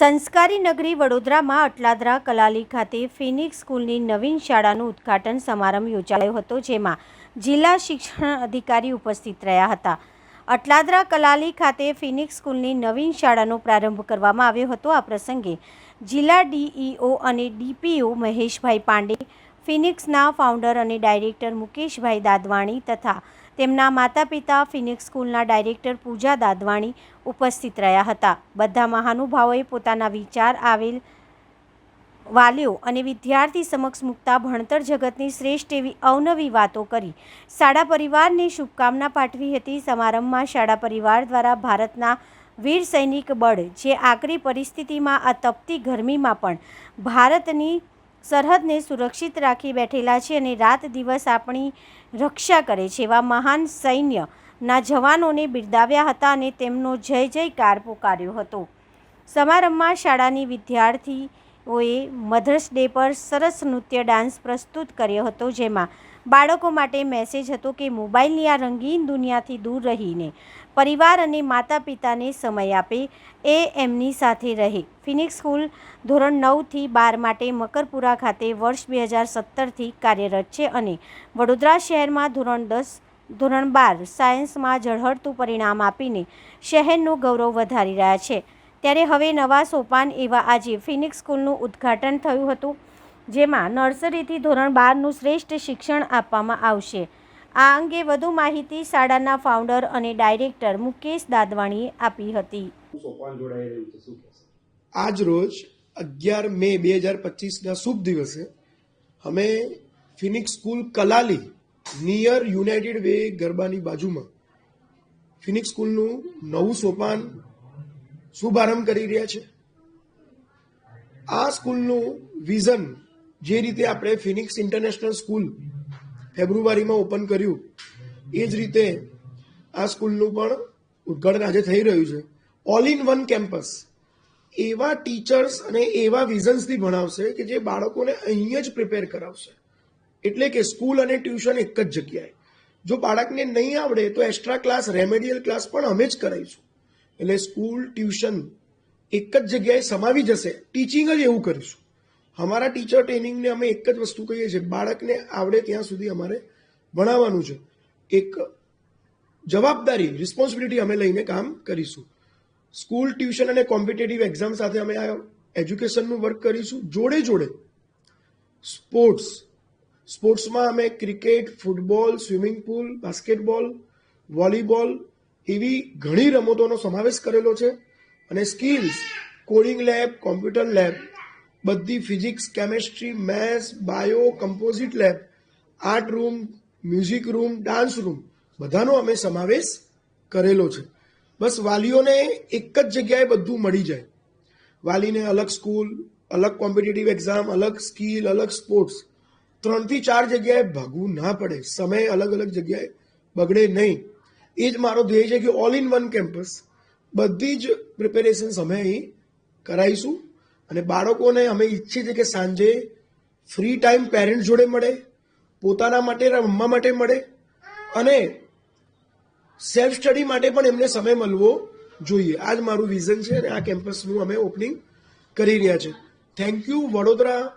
સંસ્કારી નગરી વડોદરામાં અટલાદરા કલાલી ખાતે ફિનિક્સ સ્કૂલની નવીન શાળાનું ઉદ્ઘાટન સમારંભ યોજાયો હતો, જેમાં જિલ્લા શિક્ષણ અધિકારી ઉપસ્થિત રહ્યા હતા. અટલાદરા કલાલી ખાતે ફિનિક્સ સ્કૂલની નવીન શાળાનો પ્રારંભ કરવામાં આવ્યો હતો. આ પ્રસંગે જિલ્લા ડીઈઓ અને ડીપીઓ મહેશભાઈ પાંડે ફિનિક્સના ફાઉન્ડર અને ડાયરેક્ટર મુકેશભાઈ દાદવાણી તથા તેમના માતા પિતા ફિનિક્સ સ્કૂલના ડાયરેક્ટર પૂજા દાદવાણી ઉપસ્થિત રહ્યા હતા. બધા મહાનુભાવોએ પોતાના વિચાર આવેલ વાલીઓ અને વિદ્યાર્થી સમક્ષ મૂકતા ભણતર જગતની શ્રેષ્ઠ એવી અવનવી વાતો કરી. શાળા પરિવારને શુભકામના પાઠવી હતી. સમારંભમાં શાળા પરિવાર દ્વારા ભારતના વીર સૈનિક બળ જે આકરી પરિસ્થિતિમાં આ તપતી ગરમીમાં પણ ભારતની સરહદને સુરક્ષિત રાખી બેઠેલા છે અને રાત દિવસ આપણી રક્ષા કરે છે. એવા મહાન સૈન્યના જવાનોને બિરદાવ્યા હતા અને તેમનો જય જયકાર પોકાર્યો હતો. સમારંભમાં શાળાની વિદ્યાર્થીઓએ મધર્સ ડે પર સરસ નૃત્ય ડાન્સ પ્રસ્તુત કર્યો હતો, જેમાં બાળકો માટે મેસેજ હતો કે મોબાઈલની આ રંગીન દુનિયાથી દૂર રહીને પરિવાર અને માતા પિતાને સમય આપે, એ એમની સાથે રહે. ફિનિક્સ સ્કૂલ ધોરણ નવથી બાર માટે મકરપુરા ખાતે વર્ષ બે હજાર સત્તરથી કાર્યરત છે અને વડોદરા શહેરમાં ધોરણ દસ, ધોરણ બાર સાયન્સમાં ઝળહળતું પરિણામ આપીને શહેરનું ગૌરવ વધારી રહ્યા છે. ત્યારે હવે નવા સોપાન એવા આજે ફિનિક્સ સ્કૂલનું ઉદ્ઘાટન થયું હતું જેમાં નર્સરીથી ધોરણ બારનું શ્રેષ્ઠ શિક્ષણ આપવામાં આવશે. આ અંગે વધુ માહિતી શાળાના ફાઉન્ડર અને ડાયરેક્ટર મુકેશ દાદવાણીએ આપી હતી. આજ રોજ અગિયાર મે બે હજાર પચીસના શુભ દિવસે અમે Phoenix school Kalali near united way ગરબાની બાજુમાં ફિનિક્સ સ્કૂલનું નવું સોપાન શુભારંભ કરી રહ્યા છે? આ સ્કૂલનું વિઝન જે રીતે આપણે ફિનિક્સ ઇન્ટરનેશનલ સ્કૂલ ફેબ્રુઆરીમાં ઓપન કર્યું, એ જ રીતે આ સ્કૂલનું પણ ઉદઘાટન આજે થઈ રહ્યું છે. ઓલ ઇન વન કેમ્પસ એવા ટીચર્સ અને એવા વિઝન્સથી ભણાવશે કે જે બાળકોને અહીંયા જ પ્રિપેર કરાવશે. એટલે કે સ્કૂલ અને ટ્યુશન એક જ જગ્યાએ. જો બાળકને નહીં આવડે તો એક્સ્ટ્રા ક્લાસ રેમેડિયલ ક્લાસ પણ અમે જ કરાવીશું. એટલે સ્કૂલ, ટ્યુશન એક જ જગ્યાએ સમાવી જશે. ટીચિંગ જ એવું કરીશું. અમારા ટીચર ટ્રેનિંગને અમે એક જ વસ્તુ કહીએ છીએ. બાળકને આવડે ત્યાં સુધી અમારે ભણાવવાનું છે. એક જવાબદારી રિસ્પોન્સિબિલિટી અમે લઈને કામ કરીશું. સ્કૂલ, ટ્યુશન અને કોમ્પિટેટિવ એક્ઝામ સાથે અમે આ એજ્યુકેશનનું વર્ક કરીશું. જોડે જોડે સ્પોર્ટ્સ સ્પોર્ટ્સમાં અમે cricket football swimming pool basketball volleyball એવી ઘણી રમતોનો સમાવેશ કરેલો છે અને skills, coding lab, computer lab, બધી physics, chemistry, maths, bio, composite lab, art room, music room, dance room, બધાનો અમે સમાવેશ કરેલો છે. બસ વાલીઓને એક જ જગ્યાએ બધું મળી જાય. વાલીને અલગ સ્કૂલ, અલગ કોમ્પિટિટિવ એક્ઝામ, અલગ સ્કિલ, અલગ સ્પોર્ટ્સ. ત્રણથી ચાર જગ્યાએ ભાગવું ના પડે. સમય અલગ અલગ જગ્યાએ બગડે નહીં. એ જ મારો ધ્યેય છે કે ઓલ ઇન વન કેમ્પસ બધી જ પ્રિપેરેશન્સ અમે અહીં કરાવીશું અને બાળકોને અમે ઈચ્છીએ છીએ કે સાંજે ફ્રી ટાઈમ પેરેન્ટ્સ જોડે મળે, પોતાના માટે રમવા માટે મળે અને સેલ્ફ સ્ટડી માટે પણ એમને સમય મળવો જોઈએ. આ જ મારું વિઝન છે અને આ કેમ્પસનું અમે ઓપનિંગ કરી રહ્યા છે. Thank you Vadodara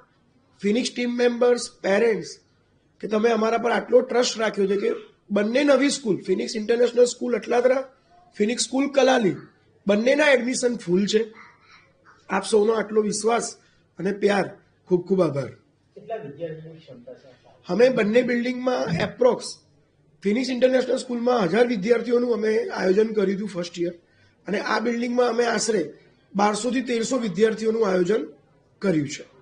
Phoenix team members parents કે તમે અમારા પર આટલો ટ્રસ્ટ રાખ્યો છે કે બંને નવી school Phoenix international school Atladara Phoenix school Kalali બંનેના એડમિશન ફૂલ છે. આપ સૌનો આટલો વિશ્વાસ અને પ્યાર ખૂબ ખૂબ આભાર. અમે બંને બિલ્ડિંગમાં એપ્રોક્સ ફિનિક્સ ઇન્ટરનેશનલ સ્કૂલમાં હજાર વિદ્યાર્થીઓનું અમે આયોજન કર્યું હતું ફર્સ્ટ યર અને આ બિલ્ડિંગમાં અમે આશરે બારસોથી તેરસો વિદ્યાર્થીઓનું આયોજન કર્યું છે.